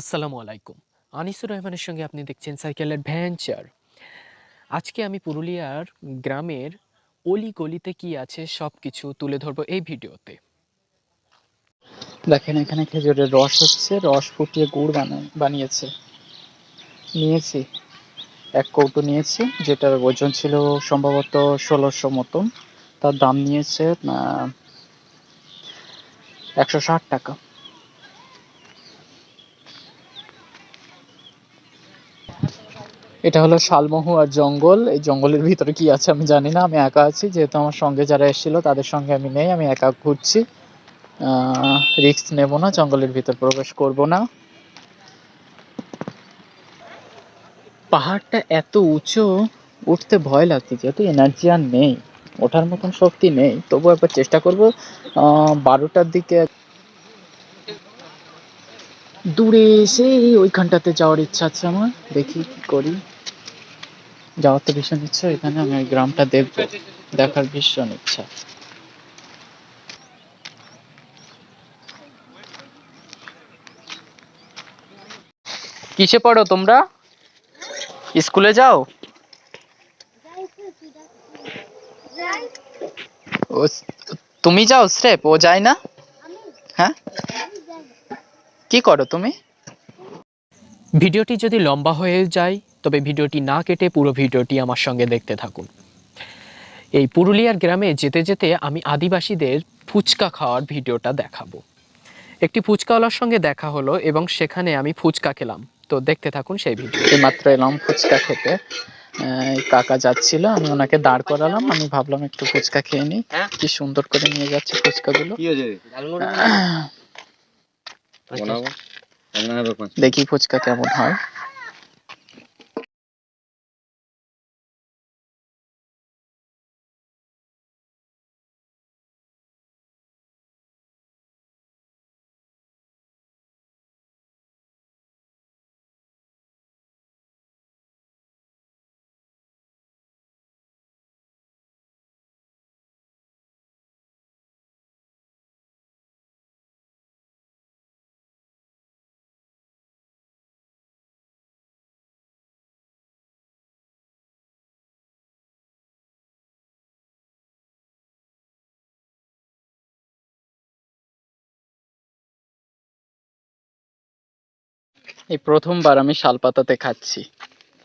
আসসালামু আলাইকুম। আনিসুর রহমানের সঙ্গে আপনি দেখছেন সাইকেল অ্যাডভেঞ্চার। আজকে আমি পুরুলিয়ার গ্রামের অলি গলিতে কি আছে সব কিছু তুলে ধরবো এই ভিডিওতে। দেখেন, এখানে খেজুরের রস হচ্ছে, রস ফুটিয়ে গুড় বানায় বানিয়েছে। নিয়েছি, এক কৌটো নিয়েছি, যেটার ওজন ছিল সম্ভবত ষোলোশো মতন। তার দাম নিয়েছে একশো ষাট টাকা। এটা হলো শালমহুয়ার জঙ্গল। এই জঙ্গলের ভিতরে কি আছে আমি জানি না, আমি একা আছি। যেহেতু আমার সঙ্গে যারা এসেছিল, তাদের সঙ্গে আমি নেই, আমি একা ঘুরছি। রিস্ক নেব না, জঙ্গলের ভিতর প্রবেশ করব না। পাহাড়টা এত উঁচু, উঠতে ভয় লাগছে, যেহেতু এনার্জি আর নেই, ওঠার মতন শক্তি নেই। তবু একবার চেষ্টা করব বারোটার দিকে দূরে সেই ওইখানটাতে যাওয়ার ইচ্ছা আছে আমার। দেখি কি করি। যাওয়ার তো ভীষণ ইচ্ছা, এখানে আমি ওই গ্রামটা দেখব। দেখার ভীষণ ইচ্ছা। কিসে পড়ো তোমরা? স্কুলে যাও? ও তুমি যাও স্রেপ ও যায় না? হ্যাঁ? কি করো তুমি? ভিডিওটি যদি লম্বা হয়ে যায় তবে ভিডিওটি না কেটে পুরো ভিডিওটি আমার সঙ্গে দেখতে থাকুন। এই পুরুলিয়ার গ্রামে যেতে যেতে আমি আদিবাসীদের ফুচকা খাওয়ার ভিডিওটা দেখাবো। একটি ফুচকাওয়ালার সঙ্গে দেখা হলো এবং সেখানে আমি ফুচকা খেলাম। তো দেখতে থাকুন সেই ভিডিও। মাত্র এলাম ফুচকা খেতে। আহ, কাকা যাচ্ছিল আমি ওনাকে দাঁড় করালাম আমি ভাবলাম একটু ফুচকা খেয়ে নিই। কি সুন্দর করে নিয়ে যাচ্ছে ফুচকাগুলো। দেখি ফুচকা কেমন হয়। এই প্রথমবার আমি শালপাতাতে খাচ্ছি।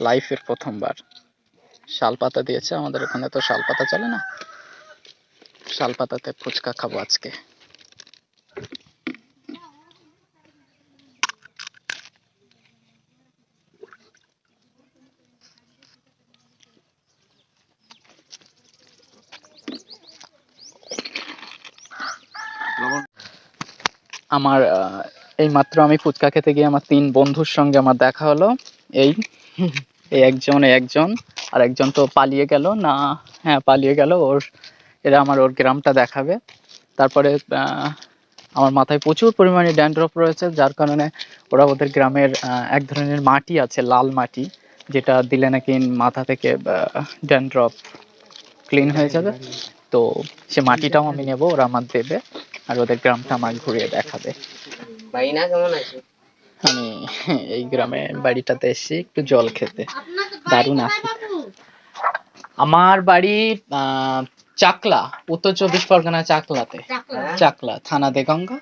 লাইফের প্রথমবার। শালপাতা দিয়েছে আমাদের ওখানে তো শালপাতা চলে না? শালপাতাতে ফুচকা খাব আজকে। আমার এই মাত্র আমি ফুচকা খেতে গিয়ে আমার তিন বন্ধুর সঙ্গে আমার দেখা হলো। এই এই একজন একজন, আর একজন তো পালিয়ে গেল। না হ্যাঁ পালিয়ে গেল। ওর, এরা আমার, ওর গ্রামটা দেখাবে। তারপরে আমার মাথায় প্রচুর পরিমাণে ড্যান্ড্রফ রয়েছে, যার কারণে ওরা ওদের গ্রামের এক ধরনের মাটি আছে, লাল মাটি, যেটা দিলে নাকি মাথা থেকে ড্যান্ড্রফ ক্লিন হয়ে যাবে। তো সে মাটিটাও আমি নেব, ওরা আমার দেবে, আর ওদের গ্রামটা আমার ঘুরিয়ে দেখাবে। বাইনা কেমন আছে? আমি এই গ্রামে বাড়িটাতে এসেছি একটু জল খেতে। দারুণ আছে আমার বাড়ি আহ, চাকলা উত্তর চব্বিশ পরগনা চাকলাতে। চাকলা? থানা দেগঙ্গা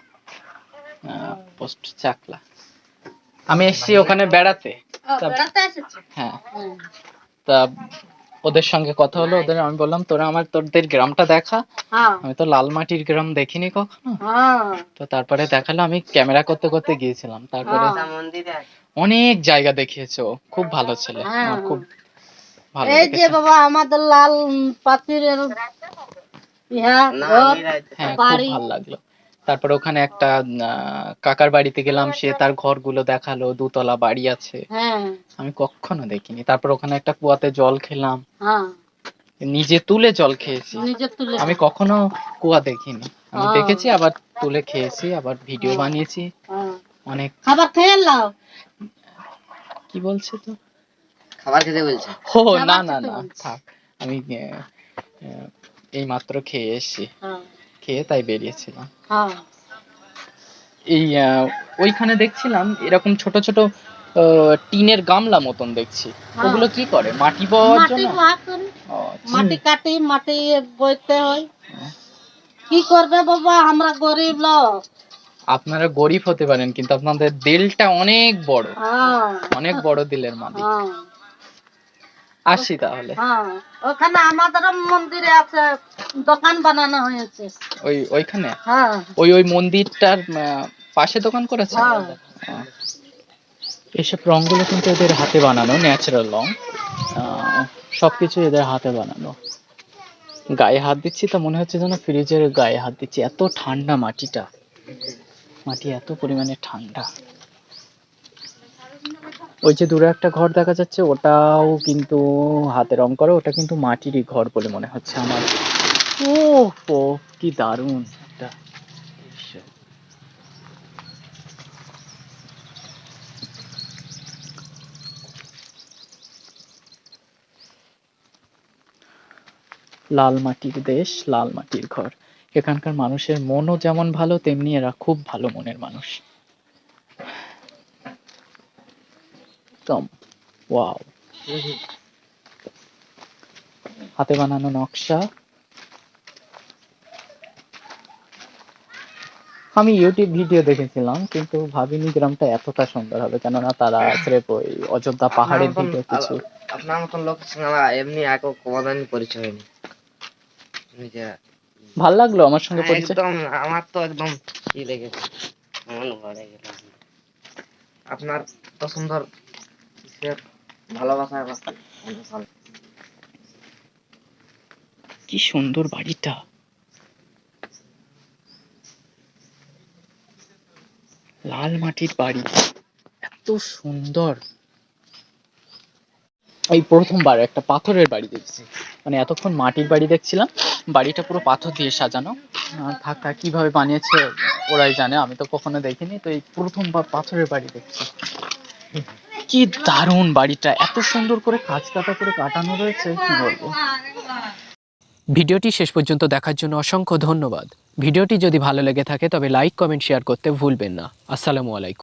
পোস্ট চাকলা। আমি এসেছি ওখানে বেড়াতে। হ্যাঁ। তা ওদের সঙ্গে কথা হলো ওদের আমি বললাম তোরা আমার তোদের গ্রামটা দেখা। হ্যাঁ। আমি তো লাল মাটির গ্রাম দেখিনি কখনো। হ্যাঁ। তো তারপরে দেখাল আমি ক্যামেরা করতে করতে গিয়েছিলাম। তারপরে অনেক জায়গা দেখিয়েছে ও খুব ভালো ছেলে। হ্যাঁ। আমার খুব ভালো এই যে বাবা আমাদের লাল পাথরের ইহা হ্যাঁ খুব ভালো লাগল। তারপরে ওখানে একটা আহ, কাকার বাড়িতে গেলাম সে তার ঘরগুলো দেখাল দুতলা বাড়ি আছে। হ্যাঁ। আমি কখনো দেখিনি। তারপর ওখানে একটা কুয়াতে জল খেলাম। হ্যাঁ। নিজে তুলে জল খেয়েছি। আমি কখনো কুয়া দেখিনি। আমি দেখেছি আবার তুলে খেয়েছি আবার ভিডিও বানিয়েছি। হ্যাঁ। অনেক খাবার খেয়ে নাও কি বলছে তো? খাবার খেতে বলছে। ও না না না থাক। আমি এই মাত্র খেয়ে এসেছি। হ্যাঁ। খেয়ে তাই বেরিয়েছিলাম। হ্যাঁ। এই ওইখানে দেখছিলাম এরকম ছোট ছোট টিনের গামলা মতন দেখছি। ওগুলো কি করে? মাটি পাওয়ার মাটি জন্য। মাটি কাটি মাটি বইতে হয়। কি করবে বাবা? আমরা গরিব লোক। আপনারা গরিব হতে পারেন কিন্তু আপনাদের দিলটা অনেক বড়। হ্যাঁ। অনেক বড় দিলের মালিক। হ্যাঁ। আসি তাহলে। হ্যাঁ ওখানে আমাদের মন্দিরে আছে দোকান বানানো হয়েছে। ওই ওইখানে? হ্যাঁ। ওই ওই মন্দিরটার পাশে দোকান করেছে? হ্যাঁ। এসব রংগুলো কিন্তু এদের হাতে বানানো ন্যাচারাল রং। সবকিছু এদের হাতে বানানো। গায়ে হাত দিচ্ছি তো মনে হচ্ছে যেন ফ্রিজের গায়ে হাত দিচ্ছি। এত ঠান্ডা মাটিটা। মাটি এত পরিমাণে ঠান্ডা। ওই যে দূরে একটা ঘর দেখা যাচ্ছে, ওটাও কিন্তু হাতে রং করা, ওটা কিন্তু মাটিরই ঘর বলে মনে হচ্ছে আমার। ও ও কি দারুণ একটা লাল মাটির দেশ, লাল মাটির ঘর। এখানকার মানুষের মনও যেমন ভালো, তেমনি এরা খুব ভালো মনের মানুষ। একদম ওয়াও হাতে বানানো নকশা। আমি ইউটিউব ভিডিও দেখেছিলাম কিন্তু ভাবিনি গ্রামটা এতটা সুন্দর হবে কেননা তারা স্রেফ ওই অযোধ্যা পাহাড়ের দিকে কিছু আপনার মতন সঙ্গে আমার এমনি এক কোনোদিন পরিচয় হয়নি। ভালো লাগল আমার সঙ্গে পরিচয়? একদম আমার তো একদম কি লেগেছে মন ভরে গেল। আপনার তো সুন্দর কি সুন্দর বাড়িটা। লাল মাটির বাড়ি, এত সুন্দর। এই প্রথমবার একটা পাথরের বাড়ি দেখছি। মানে এতক্ষণ মাটির বাড়ি দেখছিলাম, বাড়িটা পুরো পাথর দিয়ে সাজানো। থাক কীভাবে বানিয়েছে ওরাই জানে, আমি তো কখনো দেখিনি, তো এই প্রথমবার পাথরের বাড়ি দেখছি। কি দারুণ বাড়িটা, এত সুন্দর করে কাজ কাটা করে কাটানো রয়েছে, কি বলব? ভিডিওটি শেষ পর্যন্ত দেখার জন্য অসংখ্য ধন্যবাদ। ভিডিওটি যদি ভালো লেগে থাকে তবে লাইক, কমেন্ট, শেয়ার করতে ভুলবেন না। আসসালামু আলাইকুম।